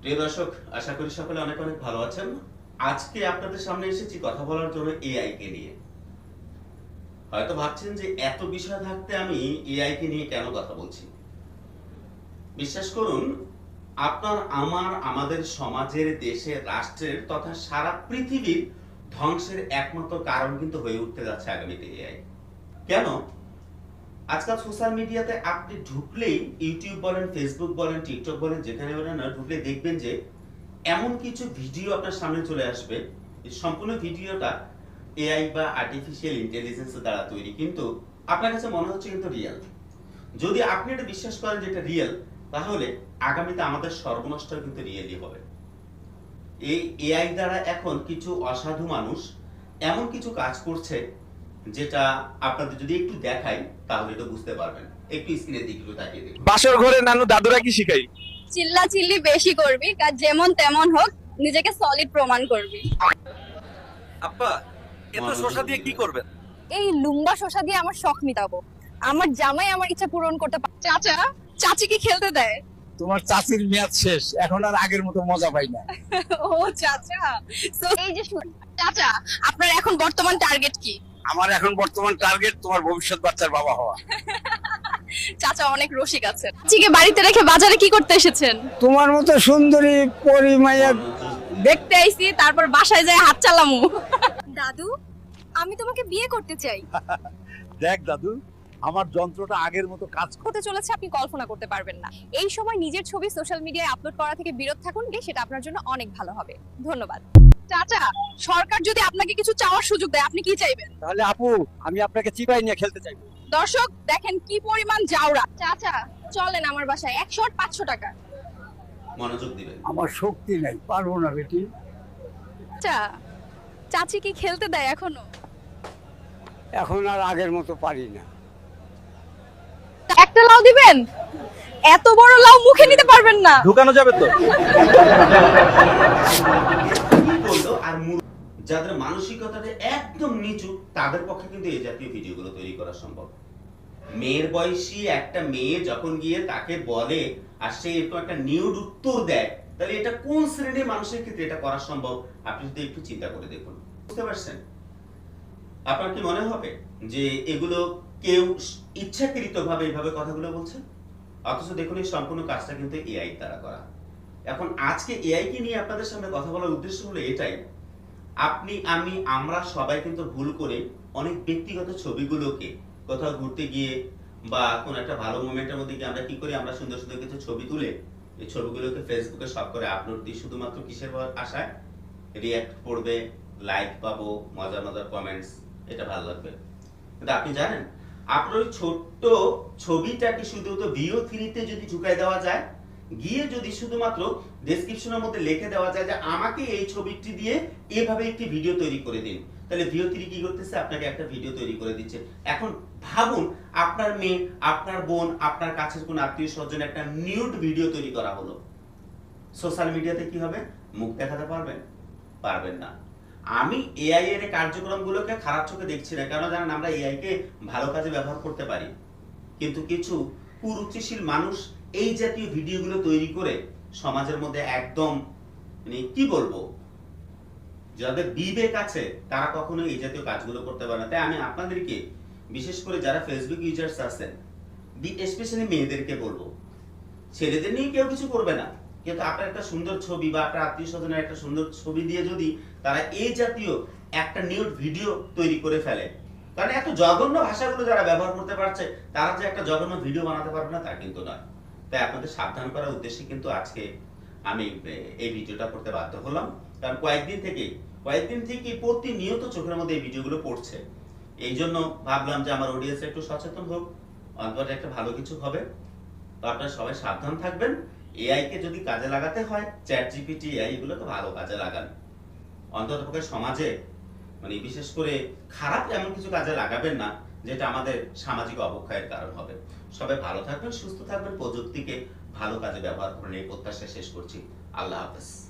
প্রিয় দর্শক, আশা করি সকলে অনেক অনেক ভালো আছেন। আজকে আপনাদের সামনে এসেছি কথা বলার জন্য এআই কে নিয়ে। হয়তো ভাবছেন যে এত বিষয় থাকতে আমি এআই কে নিয়ে কেন কথা বলছি? বিশ্বাস করুন, আপনার, আমার, আমাদের সমাজের, দেশের, রাষ্ট্রের তথা সারা পৃথিবীর ধ্বংসের একমাত্র কারণ কিন্তু হয়ে উঠতে যাচ্ছে আগামীতে এআই কেন? আজকাল সোশ্যাল মিডিয়াতে আপনি ঢুকলেই ইউটিউব বলেন ফেসবুক বলেন টিকটক বলেন, যেখানে বলেন না, ঢুকলে দেখবেন যে এমন কিছু ভিডিও আপনার সামনে চলে আসবে। সম্পূর্ণ ভিডিওটা এআই বা আর্টিফিশিয়াল ইন্টেলিজেন্সের দ্বারা তৈরি। কিন্তু আপনার কাছে মনে হচ্ছে কিন্তু রিয়েল যদি আপনি এটা বিশ্বাস করেন যে এটা রিয়েল তাহলে আগামীতে আমাদের সর্বনষ্ট কিন্তু রিয়েলি হবে। এই এআই দ্বারা এখন কিছু অসাধু মানুষ এমন কিছু কাজ করছে যেটা আপনাদের যদি একটু দেখাই তাহলে এটা বুঝতে পারবেন। একটু স্ক্রিনের দিকে একটু তাকিয়ে দেখুন। বাসর ঘরে নানু দাদুরা কি শিখাই? চিল্লা চিল্লি বেশি করবি কাজ যেমন তেমন হোক নিজেকে সলিড প্রমাণ করবি। আপা এত শসা দিয়ে কি করবেন? এই লুম্বা শশা দিয়ে আমার শখ মিটাবো। আমার জামাই আমার ইচ্ছা পূরণ করতে পারে চাচা চাচি কি খেলতে দেয়? তোমার চাচির মেয়াদ শেষ এখন আর আগের মতো মজা পাই না। ও চাচা এই যে শুন চাচা আপনার এখন বর্তমান টার্গেট কি? আমার এখন বর্তমান টার্গেট তোমার ভবিষ্যৎ বাচ্চার বাবা হওয়া। চাচা অনেক রসিক আছেন। চাচিকে বাড়িতে রেখে বাজারে কি করতে এসেছেন? তোমার মতো সুন্দরী পরিমায়া দেখতে আইছি তারপর বাসায় যায় হাত চালামু। দাদু আমি তোমাকে বিয়ে করতে চাই। দেখ দাদু আমার যন্ত্রটা আগের মতো কাজ করতে চলেছে আপনি কল্পনা করতে পারবেন না। এই সময় নিজের ছবি সোশ্যাল মিডিয়ায় আপলোড করা থেকে বিরত থাকুন গে সেটা আপনার জন্য অনেক ভালো হবে। ধন্যবাদ। চাচা সরকার যদি আপনাকে কিছু চাওয়ার সুযোগ দেয় আপনি কি চাইবেন? তাহলে আপু আমি আপনাকে চিপাই নিয়ে খেলতে চাইব। দর্শক দেখেন কি পরিমাণ জাউরা চাচা চলেন আমার বাসায় এক শর্ট পাঁচশো টাকা। মনোযোগ দিবেন। আমার শক্তি নাই পারব না বেটি। চা চাচি কি খেলতে দেয় এখনও? এখন আর আগের মতো পারি না। একটা লাউ দিবেন? এত বড় লাউ মুখে নিতে পারবেন না। ঢুকানো যাবে তো? আর যাদের মানসিকতাটা একদম নিচু, তাদের পক্ষে কিন্তু এই জাতীয় ভিডিওগুলো তৈরি করা সম্ভব। মেয়ের বয়সী একটা মেয়ে যখন গিয়ে তাকে বলে, আর সে এরকম একটা নিউড উত্তর দেয়, তাহলে এটা কোন শ্রেণির মানুষের ক্ষেত্রে এটা করা সম্ভব? আপনি যদি একটু চিন্তা করে দেখুন। বুঝতে পারছেন? আপনার কি মনে হবে যে এগুলো কেউ ইচ্ছাকৃত ভাবে এইভাবে কথাগুলো বলছে? অথচ দেখুন, এই সম্পূর্ণ কাজটা কিন্তু এআই দ্বারা করা। এখন আজকে এআই কে নিয়ে আপনাদের সামনে কথা বলার উদ্দেশ্য হলো এটাই। আপনি, আমি, আমরা সবাই কিন্তু ভুল করে অনেক ব্যক্তিগত ছবিগুলোকে কোথাও ঘুরতে গিয়ে বা কোন একটা ভালো মোমেন্টের মধ্যে গিয়ে আমরা কি করি? আমরা সুন্দর সুন্দর কিছু ছবি তুলে এই ছবিগুলোকে ফেসবুকে সব করে আপলোড দিই। শুধুমাত্র কিসের আশায়? রিয়াক্ট পড়বে লাইক পাবো, মজার মজার কমেন্টস এটা ভালো লাগবে। কিন্তু আপনি জানেন, আপনার ওই ছোট্ট ছবিটাকে শুধু তো ভিও থ্রিতে যদি ঢুকাই দেওয়া যায় গিয়ে যদি শুধুমাত্র ডেসক্রিপশনের মধ্যে লিখে দেওয়া যায় যে আমাকে এই ছবিটি দিয়ে এভাবে একটি ভিডিও তৈরি করে দিন, তাহলে ভিও থ্রি কি করতেছে? আপনাকে একটা ভিডিও তৈরি করে দিচ্ছে। এখন ভাবুন, আপনার মেয়ে, আপনার বোন, আপনার কাছের কোন আত্মীয় স্বজন একটা নিউড ভিডিও তৈরি করা হলো। সোশ্যাল মিডিয়াতে কি হবে? মুখ দেখাতে পারবেন? পারবেন না। আমি এআই এর কার্যক্রমগুলোকে খারাপ চোখে দেখছি না। কেন জানেন? আমরা এআই কে ভালো কাজে ব্যবহার করতে পারি। কিন্তু কিছু কুরুচিশীল মানুষ এই জাতীয় ভিডিওগুলো তৈরি করে সমাজের মধ্যে একদম মানে কি বলব, যাদের বিবেক আছে, তারা কখনো এই জাতীয় কাজগুলো করতে পারে না। তাই আমি আপনাদেরকে, বিশেষ করে যারা ফেসবুক ইউজার্স আছেন স্পেশালি মেয়েদেরকে বলব, ছেলেদের নিয়ে কেউ কিছু করবে না। কিন্তু আপনার একটা সুন্দর ছবি বা আপনার আত্মীয় স্বজনের একটা সুন্দর ছবি দিয়ে যদি তারা এই জাতীয় একটা নিউড ভিডিও তৈরি করে ফেলে, কারণ এত জঘন্য ভাষাগুলো যারা ব্যবহার করতে পারছে, তারা যে একটা জঘন্য ভিডিও বানাতে পারবে না, তা কিন্তু নয়। তাই আপনাদের সাবধান করার উদ্দেশ্যে কিন্তু আজকে আমি এই ভিডিওটা করতে বাধ্য হলাম। কারণ কয়েকদিন থেকে কয়েকদিন থেকে প্রতিনিয়ত চোখের মধ্যে এই ভিডিওগুলো পড়ছে। এই জন্য ভাবলাম যে আমার অডিয়েন্স একটু সচেতন হোক, অন্তত একটা ভালো কিছু হবে। তো আপনারা সবাই সাবধান থাকবেন। এআই কে যদি কাজে লাগাতে হয় চ্যাট জিপিটি এআই এগুলো তো ভালো কাজে লাগান। অন্তত সমাজে মানে বিশেষ করে খারাপ এমন কিছু কাজে লাগাবেন না। যেটা আমাদের সামাজিক অবক্ষয়ের কারণ হবে। সবাই ভালো থাকবেন, সুস্থ থাকবেন। প্রযুক্তিকে ভালো কাজে ব্যবহার করে এই প্রত্যাশা শেষ করছি। আল্লাহ হাফেজ।